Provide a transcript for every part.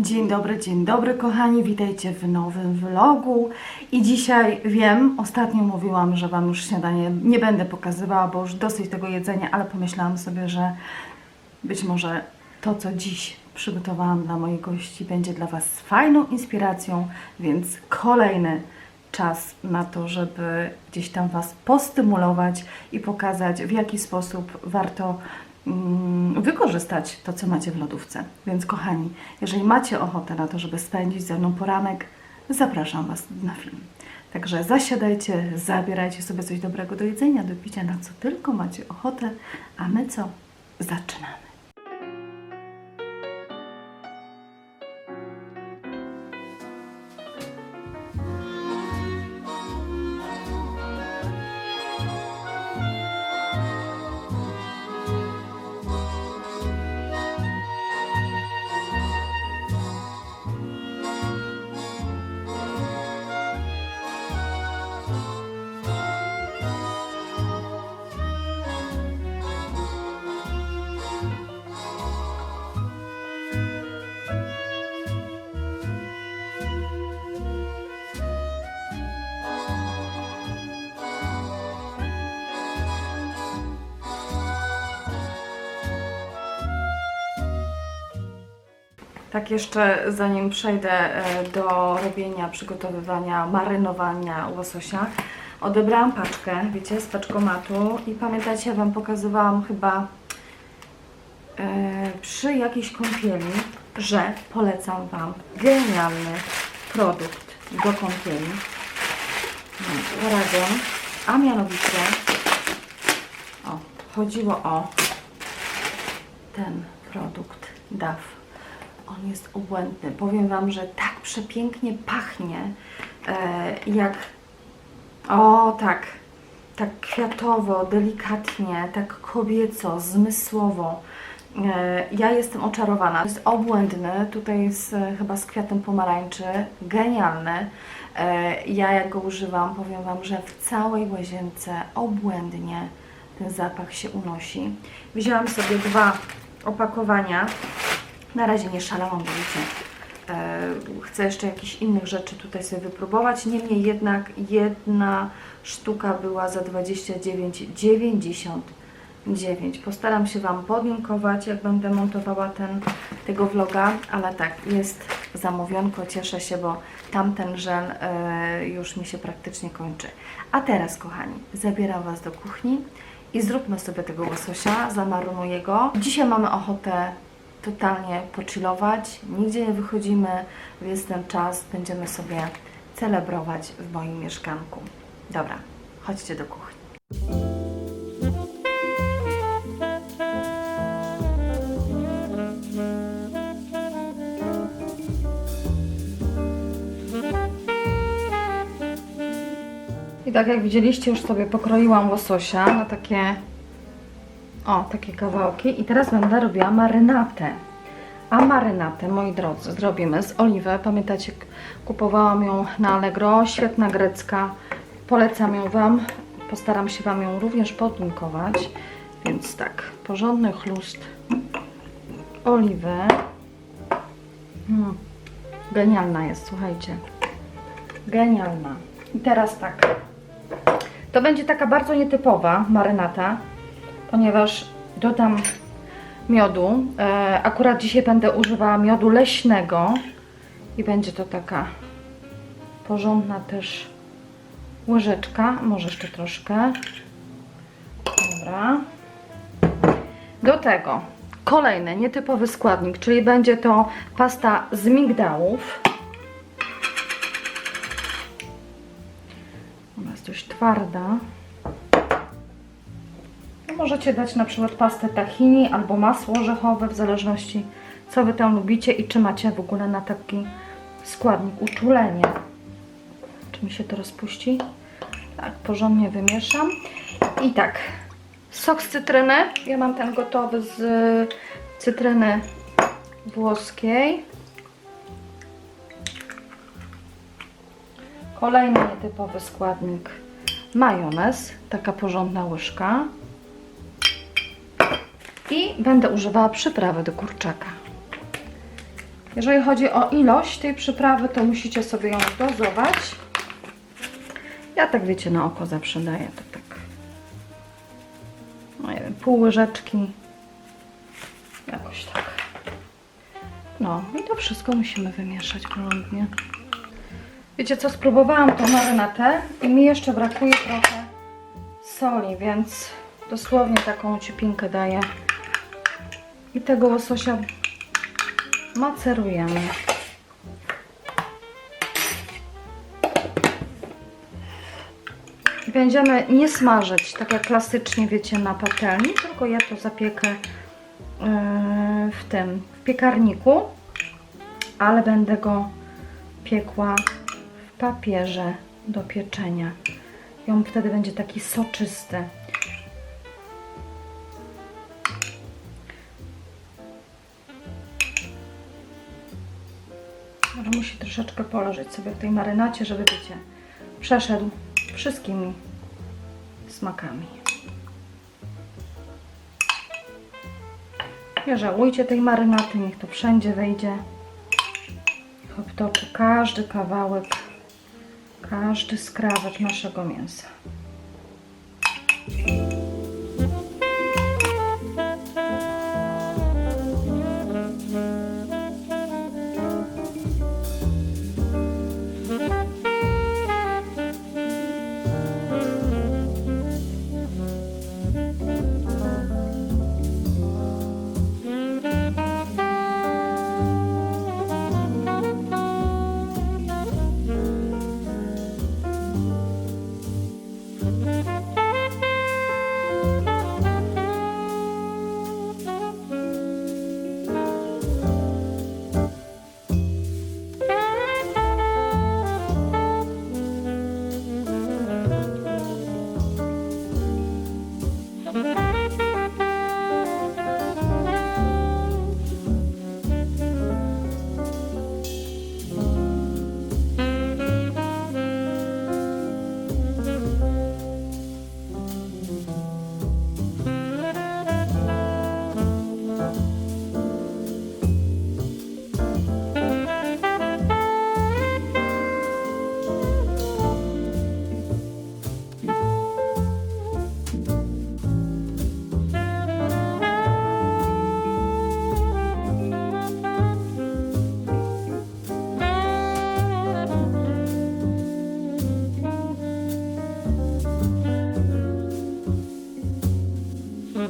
Dzień dobry, dzień dobry kochani, witajcie w nowym vlogu. I dzisiaj wiem, ostatnio mówiłam, że Wam już śniadanie nie będę pokazywała, bo już dosyć tego jedzenia, ale pomyślałam sobie, że być może to, co dziś przygotowałam dla moich gości będzie dla Was fajną inspiracją, więc kolejny czas na to, żeby gdzieś tam Was postymulować i pokazać, w jaki sposób warto wykorzystać to, co macie w lodówce. Więc kochani, jeżeli macie ochotę na to, żeby spędzić ze mną poranek, zapraszam Was na film. Także zasiadajcie, zabierajcie sobie coś dobrego do jedzenia, do picia, na co tylko macie ochotę, a my co? Zaczynamy. Tak jeszcze zanim przejdę e, do robienia, przygotowywania, marynowania łososia, odebrałam paczkę, wiecie, z paczkomatu i pamiętacie, ja Wam pokazywałam chyba e, przy jakiejś kąpieli, że polecam Wam genialny produkt do kąpieli. No, Paragon, a mianowicie o, chodziło o ten produkt DAF. On jest obłędny. Powiem Wam, że tak przepięknie pachnie, e, jak o tak, tak kwiatowo, delikatnie, tak kobieco, zmysłowo. E, ja jestem oczarowana. Jest obłędny, tutaj jest e, chyba z kwiatem pomarańczy, genialny. Ja jak go używam, powiem Wam, że w całej łazience obłędnie ten zapach się unosi. Wzięłam sobie dwa opakowania. Na razie nie szalałam, bo wiecie, chcę jeszcze jakichś innych rzeczy tutaj sobie wypróbować. Niemniej jednak jedna sztuka była za 29,99. Postaram się Wam podlinkować, jak będę montowała ten, tego vloga, ale tak, jest zamówionko, cieszę się, bo tamten żel e, już mi się praktycznie kończy. A teraz, kochani, zabieram Was do kuchni i zróbmy sobie tego łososia, zamarynuję go. Dzisiaj mamy ochotę totalnie pochillować, nigdzie nie wychodzimy, więc ten czas będziemy sobie celebrować w moim mieszkanku. Dobra, chodźcie do kuchni. I tak jak widzieliście, już sobie pokroiłam łososia na takie o, takie kawałki. I teraz będę robiła marynatę. A marynatę, moi drodzy, zrobimy z oliwę. Pamiętacie, kupowałam ją na Allegro. Świetna grecka. Polecam ją Wam. Postaram się Wam ją również podlinkować. Więc tak, porządny chlust oliwy. Hmm. Genialna jest, słuchajcie. Genialna. I teraz tak. To będzie taka bardzo nietypowa marynata ponieważ dodam miodu. E, akurat dzisiaj będę używała miodu leśnego i będzie to taka porządna też łyżeczka, może jeszcze troszkę. Dobra. Do tego kolejny nietypowy składnik, czyli będzie to pasta z migdałów. Ona jest dość twarda. Możecie dać na przykład pastę tahini albo masło orzechowe, w zależności co Wy tam lubicie i czy macie w ogóle na taki składnik uczulenie. Czy mi się to rozpuści? Tak, porządnie wymieszam. I tak, sok z cytryny. Ja mam ten gotowy z cytryny włoskiej. Kolejny nietypowy składnik majonez, taka porządna łyżka. I będę używała przyprawy do kurczaka. Jeżeli chodzi o ilość tej przyprawy, to musicie sobie ją dozować. Ja tak wiecie, na oko zawsze daję to tak. No nie wiem, pół łyżeczki. Jakoś tak. No i to wszystko musimy wymieszać porządnie. Wiecie co, spróbowałam tą marynatę i mi jeszcze brakuje trochę soli, więc dosłownie taką ciupinkę daję. I tego łososia macerujemy. Będziemy nie smażyć, tak jak klasycznie wiecie na patelni, tylko ja to zapiekę yy, w tym, w piekarniku, ale będę go piekła w papierze do pieczenia. I on wtedy będzie taki soczysty. Musi troszeczkę poleżeć sobie w tej marynacie, żeby wiecie, przeszedł wszystkimi smakami. Nie żałujcie tej marynaty, niech to wszędzie wejdzie. Obtoczy każdy kawałek, każdy skrawek naszego mięsa.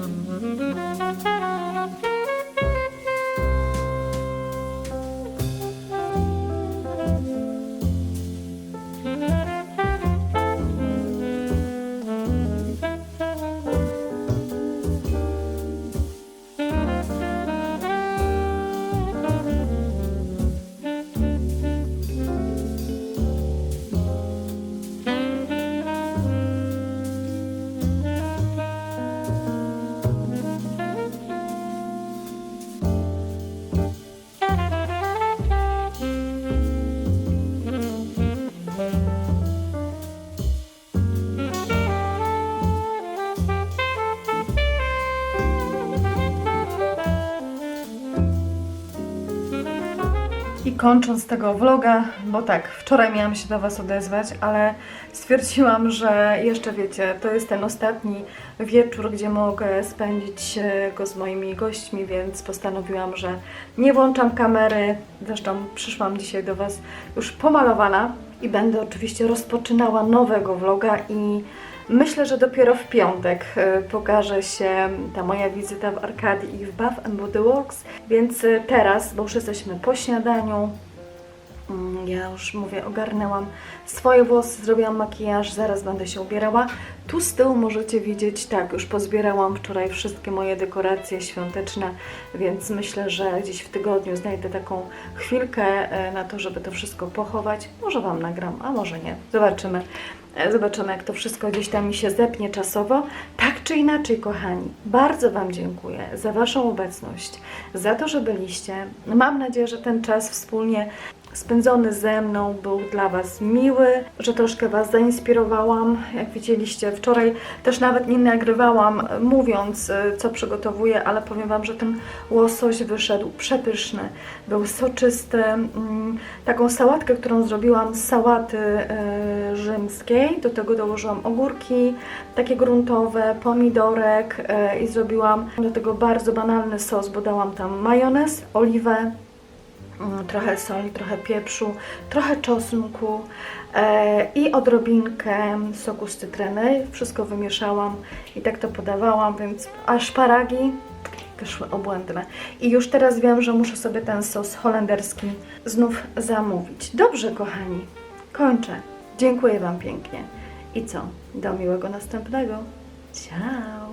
Mm-hmm. Kończąc tego vloga, bo tak, wczoraj miałam się do Was odezwać, ale stwierdziłam, że jeszcze wiecie, to jest ten ostatni wieczór, gdzie mogę spędzić e, go z moimi gośćmi, więc postanowiłam, że nie włączam kamery. Zresztą przyszłam dzisiaj do Was już pomalowana i będę oczywiście rozpoczynała nowego vloga i Myślę, że dopiero w piątek e, pokaże się ta moja wizyta w Arkadii i w Bath and Body Works, więc e, teraz, bo już jesteśmy po śniadaniu, ja już mówię, ogarnęłam swoje włosy, zrobiłam makijaż, zaraz będę się ubierała. Tu z tyłu możecie widzieć, tak, już pozbierałam wczoraj wszystkie moje dekoracje świąteczne, więc myślę, że gdzieś w tygodniu znajdę taką chwilkę e, na to, żeby to wszystko pochować. Może Wam nagram, a może nie. Zobaczymy. E, Zobaczymy, jak to wszystko gdzieś tam mi się zepnie czasowo. Tak czy inaczej, kochani, bardzo Wam dziękuję za Waszą obecność, za to, że byliście. Mam nadzieję, że ten czas wspólnie spędzony ze mną był dla Was miły, że troszkę Was zainspirowałam. Jak widzieliście, wczoraj też nawet nie nagrywałam, mówiąc, e, co przygotowuję, ale powiem Wam, że ten łosoś wyszedł przepyszny. Był soczysty. Mm, Taką sałatkę, którą zrobiłam z sałaty e, rzymskiej, do tego dołożyłam ogórki, takie gruntowe, pomidorek e, i zrobiłam do tego bardzo banalny sos, bo dałam tam majonez, oliwę, trochę soli, trochę pieprzu, trochę czosnku e, i odrobinkę soku z cytryny. Wszystko wymieszałam i tak to podawałam, więc a szparagi wyszły obłędne. I już teraz wiem, że muszę sobie ten sos holenderski znów zamówić. Dobrze, kochani, kończę. Dziękuję Wam pięknie. I co? Do miłego następnego. Ciao!